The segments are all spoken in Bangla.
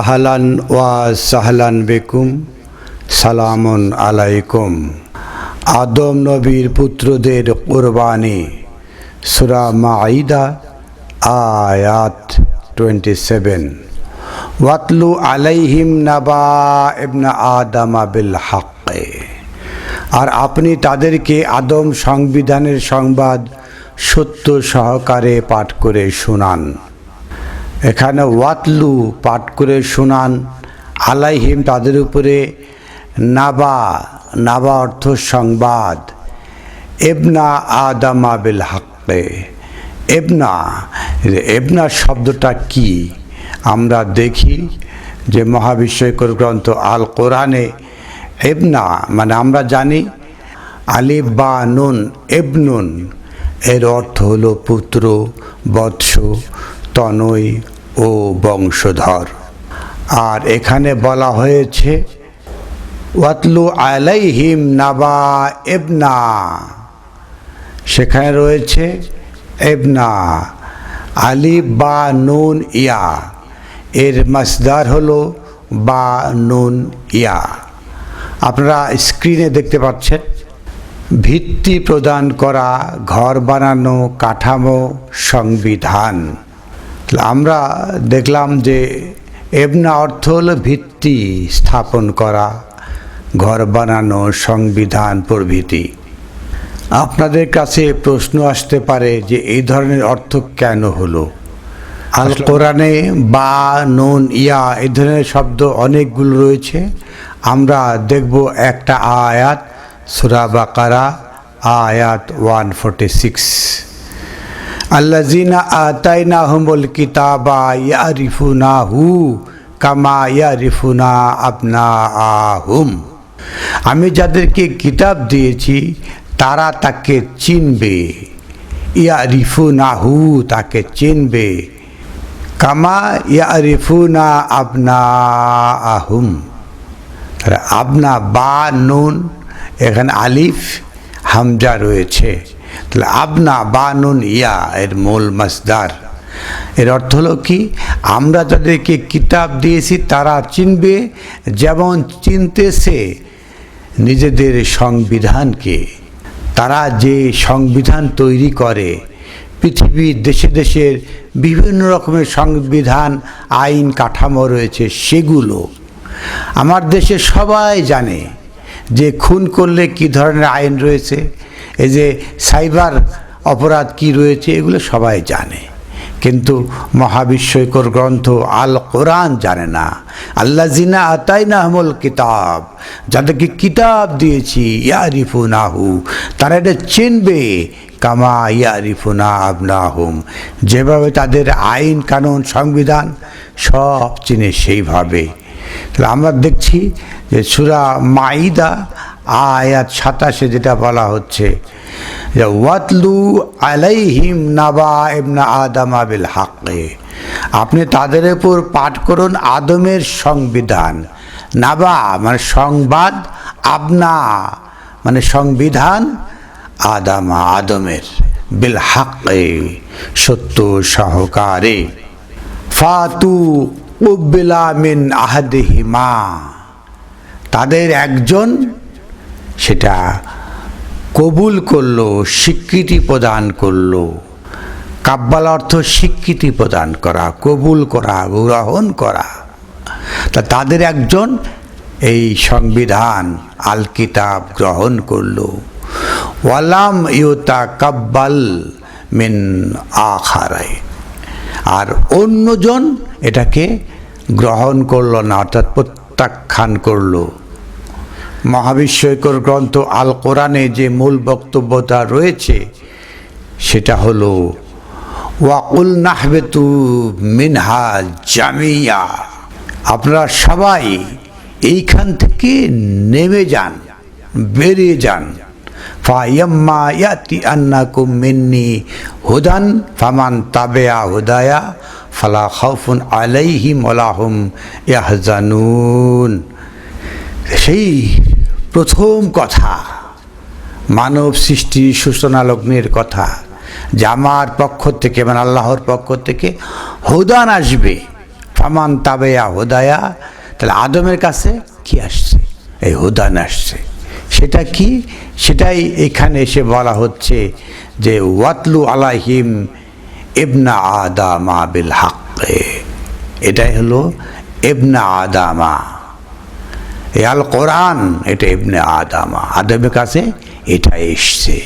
আহলান ওয়া সাহলান বেকুম, সালামুন আলাইকুম। আদম নবীর পুত্রদের কোরবানি, সুরা মাঈদা, আয়াত টোয়েন্টি সেভেন ওয়াতলু আলাইহিম নাবা ইবনা আদামা বিল হাক্কে। আর আপনি তাদেরকে আদম সংবিধানের সংবাদ সত্য সহকারে পাঠ করে শোনান। এখানে ওয়াতলু পাঠ করে শোনান। আলাইহিম তাদের উপরে নাবা নাবা অর্থ সংবাদ। এবনা আদামা বিল হাক্কে। এবনা এবনা শব্দটা কি? আমরা দেখি যে মহাবিশ্বকর গ্রন্থ আল কোরআনে এবনা মানে আমরা জানি আলিফ বা নুন, এবনুন। এর অর্থ হলো পুত্র, বৎস তনয় ও বংশধর। আর এখানে বলা হয়েছে, ওয়াতলু আলাইহিম নাবা এবনা। সেখানে রয়েছে, এবনা। আলিফ বা নুন ইয়া। এর মাসদার হলো বা নুন ইয়া। আপনারা স্ক্রিনে দেখতে পাচ্ছেন, ভিত্তি প্রদান করা, ঘর বানানো, কাঠামো, সংবিধান। আমরা দেখলাম যে এবনা অর্থ হলো ভিত্তি স্থাপন করা ঘর বানানো সংবিধান প্রভৃতি। আপনাদের কাছে প্রশ্ন আসতে পারে যে এই ধরনের অর্থ কেন হলো? আল কোরআনে বা নুন ইয়া এই ধরনের শব্দ অনেকগুলো রয়েছে। আমরা দেখব একটা আয়াত সুরা বাকারা আয়াত ওয়ান ফোর্টি সিক্স। আল্লাজিনা আতাইনা হুমুল কিতাবা ইয়ারিফুনা হু কামা ইয়ারিফুনা আপনা আহুম আমি যাদেরকে কিতাব দিয়েছি, তারা তাকে চিনবে। ইয়ারিফুনা হু তাকে চিনবে। কামা ইয়ারিফুনা আপনা আহুম আপনা বা নুন, এখানে আলিফ, হামজা রয়েছে। তাহলে আবনা বা নুন ইয়া এর মূল মাসদার। এর অর্থ হলো কি? আমরা তাদেরকে কিতাব দিয়েছি, তারা চিনবে, যেমন চিনতেছে নিজেদের সংবিধানকে। তারা যে সংবিধান তৈরি করে পৃথিবীর দেশে দেশের বিভিন্ন রকমের সংবিধান, আইন, কাঠামো রয়েছে, সেগুলো। আমার দেশে সবাই জানে যে খুন করলে কি ধরনের আইন রয়েছে এই যে সাইবার অপরাধ কি রয়েছে, এগুলো সবাই জানে। কিন্তু মহাবিশ্বকর গ্রন্থ আল কোরআন জানে না। আল্লাহ জিনা আতাই না আমল কিতাব, যাদেরকে কিতাব দিয়েছি ইয়ারিফু নাহু তারা এটা চিনবে। কামা ইয়ারিফুনা আবনাহুম, যেভাবে তাদের আইন, কানুন, সংবিধান সব চিনে সেইভাবে। তাহলে আমরা দেখছি যে সুরা মাইদা আয়াত সাতাশে যেটা বলা হচ্ছে যে, ওয়াতলু আলাইহিম নাবা ইবনা আদম আবিল হাক্কে। আপনি তাদের উপর পাঠ করুন আদমের সংবিধান। নাবা মানে সংবাদ, আবনা মানে সংবিধান, আদামা আদমের বিল হাক্কে, সত্য সহকারে। ফাতু উব্বিলা মিন আহাদিহিমা। তাদের একজন সেটা কবুল করল, স্বীকৃতি প্রদান করল। কাব্বাল অর্থ স্বীকৃতি প্রদান করা, কবুল করা, গ্রহণ করা। তা তাদের একজন এই সংবিধান আল কিতাব গ্রহণ করল। ওয়ালাম ইউতা কাব্বাল মিন আখারায় আর অন্যজন এটাকে গ্রহণ করল না, অর্থাৎ প্রত্যাখ্যান করল। মহাবিশ্বকর গ্রন্থ আল কোরআনে যে মূল বক্তব্যটা রয়েছে, সেটা হলো ওয়াকুল নাহবেতু মিনহা জামিয়া। আপনারা সবাই এইখান থেকে নেমে যান, বেরিয়ে যান। ফায়াম্মা ইয়াতি আন্নাকুম মিন্নি হুদান, ফামান তাবেয়া হুদায়া, ফালা খাউফুন আলাইহিম ওলাহুম ইয়াহজানুন। সেই প্রথম কথা, মানব সৃষ্টির সূচনা লগ্নের কথা যে আমার পক্ষ থেকে মানে আল্লাহর পক্ষ থেকে হুদান আসবে। ফামান তাবেয়া হুদায়া, তাহলে আদমের কাছে কি আসছে? এই হুদান আসছে। সেটা কি? সেটাই এখানে এসে বলা হচ্ছে যে, ওয়াতলু আলাহিম এবনা আদামা বিল হাক্কে। এটাই হলো এবনা আদামা। এ আল কোরআন, এটা ইবনে আদামা। আদমের কাছে এটা এসছে।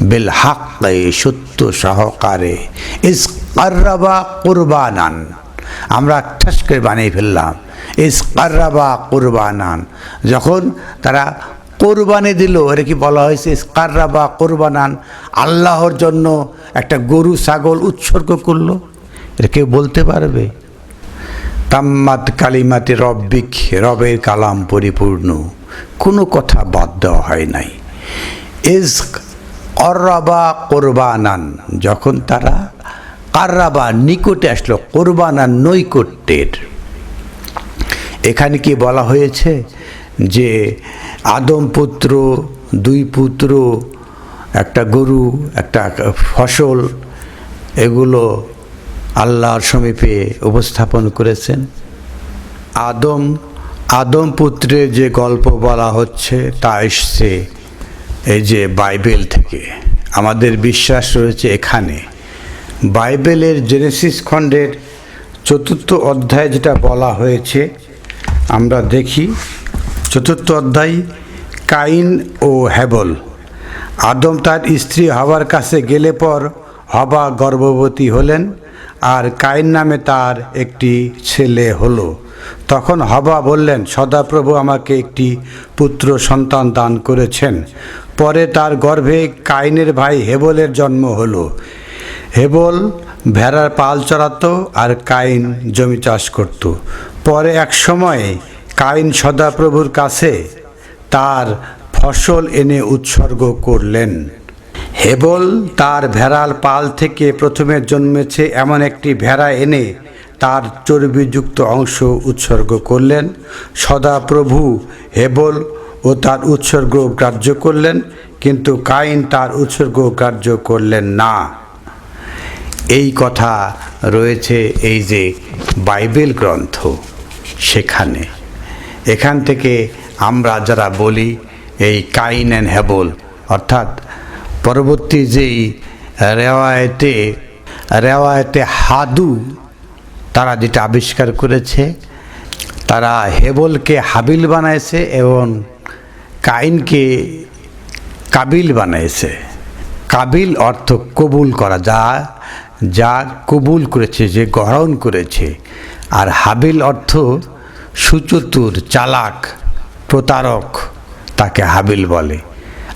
বিল হাক্কে, সত্য সহকারে। ইস কার্রাবা কুরবানান। আমরা ঠাস করে বানিয়ে ফেললাম। ইস কার্রাবা কুরবানান। যখন তারা কোরবানি দিল এটা কি বলা হয়েছে? ইসকাররাবা কোরবানান। আল্লাহর জন্য একটা গরু, ছাগল উৎসর্গ করল। এটা কেউ বলতে পারবে? তাম্মাত কালিমাতে রব্বিক, রবের কালাম পরিপূর্ণ। কোনো কথা বাদ দেওয়া হয় নাই। ইজ অর্রাবা কোরবানান, যখন তারা কার্রাবা নিকটে আসলো, কোরবানান নৈকট্যের। এখানে কি বলা হয়েছে যে আদম পুত্র, দুই পুত্র, একটা গরু, একটা ফসল, এগুলো আল্লাহর সমীপে উপস্থাপন করেছেন। আদম আদম পুত্রের যে গল্প বলা হচ্ছে, তা এসছে এই যে বাইবেল থেকে। আমাদের বিশ্বাস রয়েছে এখানে। বাইবেলের জেনেসিস খণ্ডের চতুর্থ অধ্যায় যেটা বলা হয়েছে, আমরা দেখি, চতুর্থ অধ্যায়, কাইন ও হ্যাবল আদম তার স্ত্রী হবার কাছে গেলে পর হবা গর্ভবতী হলেন। আর কাইন নামে তার একটি ছেলে হলো। তখন হবা বললেন, সদাপ্রভু আমাকে একটি পুত্র সন্তান দান করেছেন। পরে তার গর্ভে কাইনের ভাই হেবলের জন্ম হলো। হেবল ভেড়ার পাল চড়াতো আর কাইন জমি চাষ করত। পরে এক সময় কাইন সদাপ্রভুর কাছে তার ফসল এনে উৎসর্গ করলেন। হেবল তার ভেড়াল পাল থেকে প্রথমে জন্মেছে এমন একটি ভেড়া এনে তার চর্বিযুক্ত অংশ উৎসর্গ করলেন। সদাপ্রভু হেবল ও তার উৎসর্গ গ্রাহ্য করলেন, কিন্তু কাইন তার উৎসর্গ গ্রাহ্য করলেন না। এই কথা রয়েছে এই যে বাইবেল গ্রন্থ সেখানে। এখান থেকে আমরা যারা বলি, এই কাইন অ্যান্ড হেবল, অর্থাৎ পরবর্তী যেই রেওয়ায়তে রেওয়ায়তে হাদু, তারা যেটা আবিষ্কার করেছে, তারা হেবলকে হাবিল বানাইছে এবং কাইনকে কাবিল বানাইছে। কাবিল অর্থ কবুল করা, যা যা কবুল করেছে, যে গ্রহণ করেছে। আর হাবিল অর্থ সুচতুর, চালাক, প্রতারক, তাকে হাবিল বলে।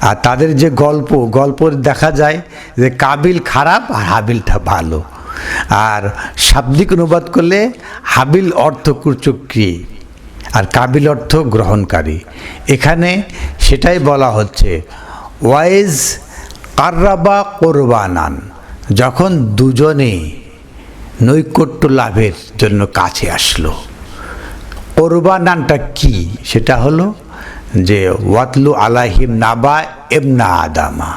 আর তাদের যে গল্প গল্প দেখা যায় যে কাবিল খারাপ আর হাবিলটা ভালো। আর শাব্দিক অনুবাদ করলে হাবিল অর্থ কুচক্রি আর কাবিল অর্থ গ্রহণকারী। এখানে সেটাই বলা হচ্ছে, ওয়াইজ কার্রাবা কোরবানান, যখন দুজনে নৈকট্য লাভের জন্য কাছে আসলো। কোরবানানটা কি? সেটা হলো যে ওয়াতলু আলাহিম নাবা এবনা আদামা।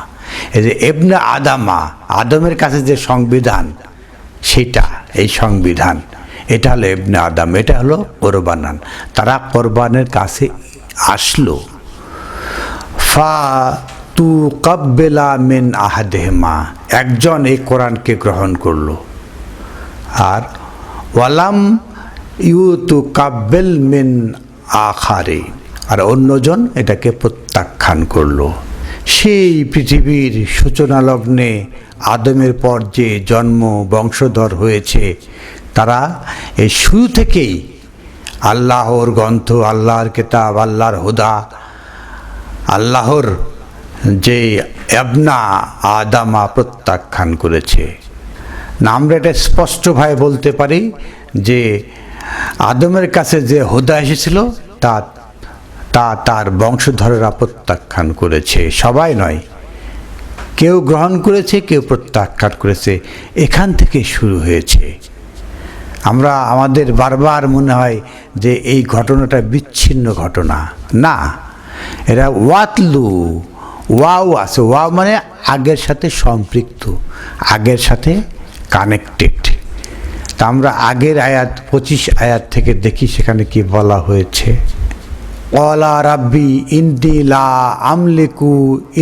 এই যে এবনা আদামা, আদমের কাছে যে সংবিধান, সেটা, এই সংবিধান, এটা হলো এবনে আদাম, এটা হলো কোরবানান। তারা কোরবানের কাছে আসলো। ফা তু কব্বেলা মিন আহাদেহমা, একজন এই কোরআনকে গ্রহণ করল। আর ওয়ালাম ইউ তু কাব্বেল মিন আখারে আর অন্যজন এটাকে প্রত্যাখ্যান করল। সেই পৃথিবীর সূচনা লগ্নে আদমের পর যে জন্ম বংশধর হয়েছে, তারা এই শুরু থেকেই আল্লাহর গ্রন্থ, আল্লাহর কেতাব, আল্লাহর হুদা, আল্লাহর যে এবনা আদামা প্রত্যাখ্যান করেছে। না আমরা এটা স্পষ্টভাবে বলতে পারি যে আদমের কাছে যে হুদা এসেছিল, তা তা তার বংশধরেরা প্রত্যাখ্যান করেছে। সবাই নয়। কেউ গ্রহণ করেছে, কেউ প্রত্যাখ্যান করেছে। এখান থেকে শুরু হয়েছে। আমরা, আমাদের বারবার মনে হয় যে এই ঘটনাটা বিচ্ছিন্ন ঘটনা। না। এরা ওয়াতলু, ওয়াও আছে। ওয়াও মানে আগের সাথে সম্পৃক্ত, আগের সাথে কানেক্টেড। তা আমরা আগের আয়াত, পঁচিশ আয়াত থেকে দেখি সেখানে কি বলা হয়েছে। ওয়ালা রাব্বি ইন্দি লা আমলিকু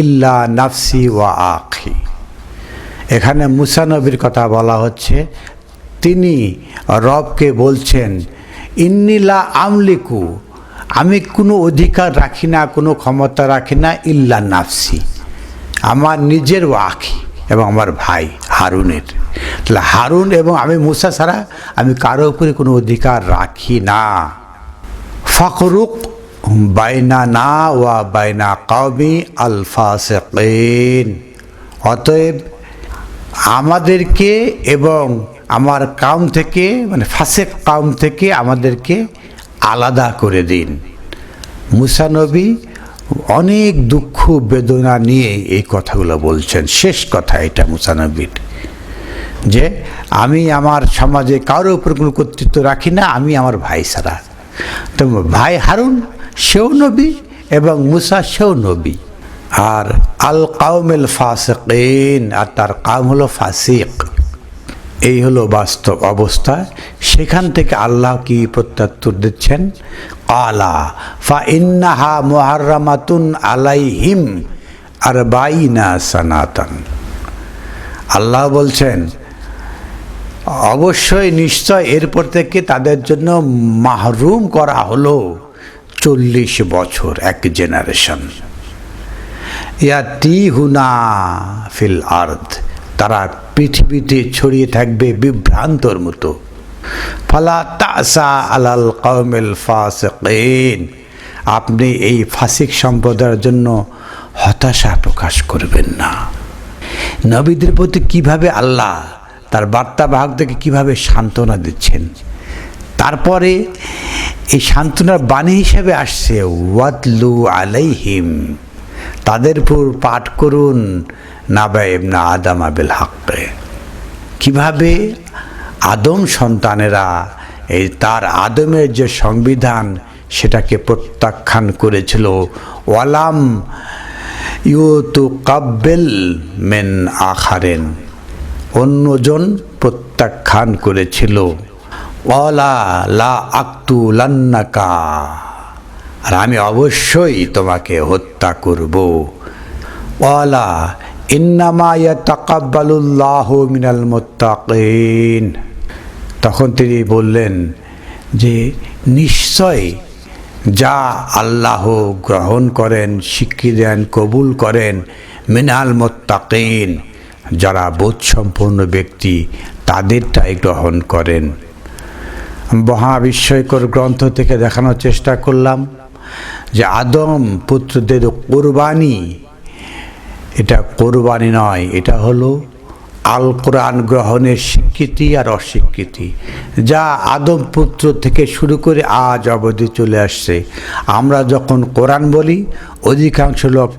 ইল্লা নাফসি ওয়া আখি এখানে মুসানবীর কথা বলা হচ্ছে, তিনি রবকে বলছেন ইন্নিলা আমলিকু, আমি কোনো অধিকার রাখি না, কোনো ক্ষমতা রাখি না, ইল্লা নাফসি। আমার নিজের আখি এবং আমার ভাই হারুনের। তাহলে হারুন এবং আমি মুসা ছাড়া আমি কারও উপরে কোনো অধিকার রাখি না। ফখরুক বাইনা না ওয়া বাইনা কওমি আলফাসেকিন। অতএব আমাদেরকে এবং আমার কাম থেকে মানে ফাসেক কাম থেকে আমাদেরকে আলাদা করে দিন। মুসানবী অনেক দুঃখ, বেদনা নিয়ে এই কথাগুলো বলছেন। শেষ কথা এটা মুসানবীর যে, আমি আমার সমাজে কারোর উপর কোনো কর্তৃত্ব রাখি না, আমি আমার ভাই ছাড়া। তো ভাই হারুন, সেও নবী এবং মুসা সেও নবী। আর আল কাউমেল ফাসিকিন, আর তার কাম হলো ফাসিক। এই হলো বাস্তব অবস্থা। সেখান থেকে আল্লাহ কি প্রত্যাত্তর দিচ্ছেন? আলা ফা ইন্নাহা মোহারামাতুন আলাইহিম আর বাইনা সানাতন। আল্লাহ বলছেন অবশ্যই নিশ্চয় এরপর থেকে তাদের জন্য মাহরুম করা হলো চল্লিশ বছর, এক জেনারেশন ইয়াতি হুনা ফিল আর্থ তারা পৃথিবীতে ছড়িয়ে থাকবে বিভ্রান্তর মতো। ফালা তাসা আলাল কৌমেল ফাসিকিন, আপনি এই ফাসিক সম্প্রদায়ের জন্য হতাশা প্রকাশ করবেন না। নবীদের প্রতি কীভাবে আল্লাহ তার বার্তাবাহকদেরকে কীভাবে সান্ত্বনা দিচ্ছেন। তারপরে এই সান্ত্বনার বাণী হিসেবে আসছে ওয়াতলু আলাইহিম তাদের উপর পাঠ করুন নাবাইব না আদাম আবেল হাক্কে। কীভাবে আদম সন্তানেরা এই তার আদমের যে সংবিধান সেটাকে প্রত্যাখ্যান করেছিল, ওয়ালাম ইউ ইউতু কাব্বেল মেন আখারেন অন্যজন প্রত্যাখ্যান করেছিল। ওলা লা আক্তু লান্নাকা আর আমি অবশ্যই তোমাকে হত্যা করব। ওয়ালা ইন্নামা তাকাব্বালুল্লাহ মিনাল মোত্তাকিন। তখন তিনি বললেন যে, নিশ্চয় যা আল্লাহ গ্রহণ করেন, স্বীকৃতি দেন, কবুল করেন, মিনাল মোত্তাকিন। যারা বোধসম্পন্ন ব্যক্তি তাদেরটাই গ্রহণ করেন। মহাবিস্ময়কর গ্রন্থ থেকে দেখানোর চেষ্টা করলাম যে আদম পুত্রদের কোরবানি, এটা কোরবানি নয়, এটা হলো আল কোরআন গ্রহণের স্বীকৃতি আর অস্বীকৃতি। যা আদম পুত্র থেকে শুরু করে আজ অবধি চলে আসছে। আমরা যখন কোরআন বলি, অধিকাংশ লোক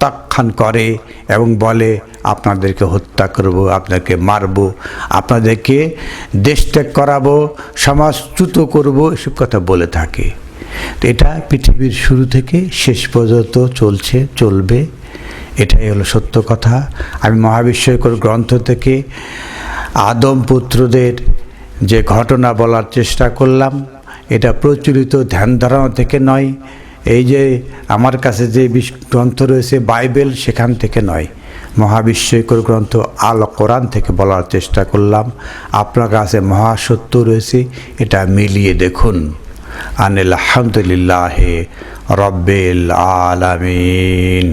প্রত্যাখ্যান করে এবং বলে, আপনাদেরকে হত্যা করব আপনাকে মারব, আপনাদেরকে দেশ ত্যাগ করাবো সমাজচ্যুত করব, এসব কথা বলে থাকে। এটা পৃথিবীর শুরু থেকে শেষ পর্যন্ত চলছে, চলবে। এটাই হলো সত্য কথা। আমি মহাবিস্ময়কর গ্রন্থ থেকে আদম পুত্রদের যে ঘটনা বলার চেষ্টা করলাম, এটা প্রচলিত ধ্যান ধারণা থেকে নয়। এই যে আমার কাছে যে গ্রন্থ রয়েছে বাইবেল সেখান থেকে নয়। মহাবিশ্বকর গ্রন্থ আল কোরআন থেকে বলার চেষ্টা করলাম। আপনার কাছে মহাসত্য রয়েছে, এটা মিলিয়ে দেখুন। আনিল আলহামদুলিল্লাহ রব্বিল আলামিন।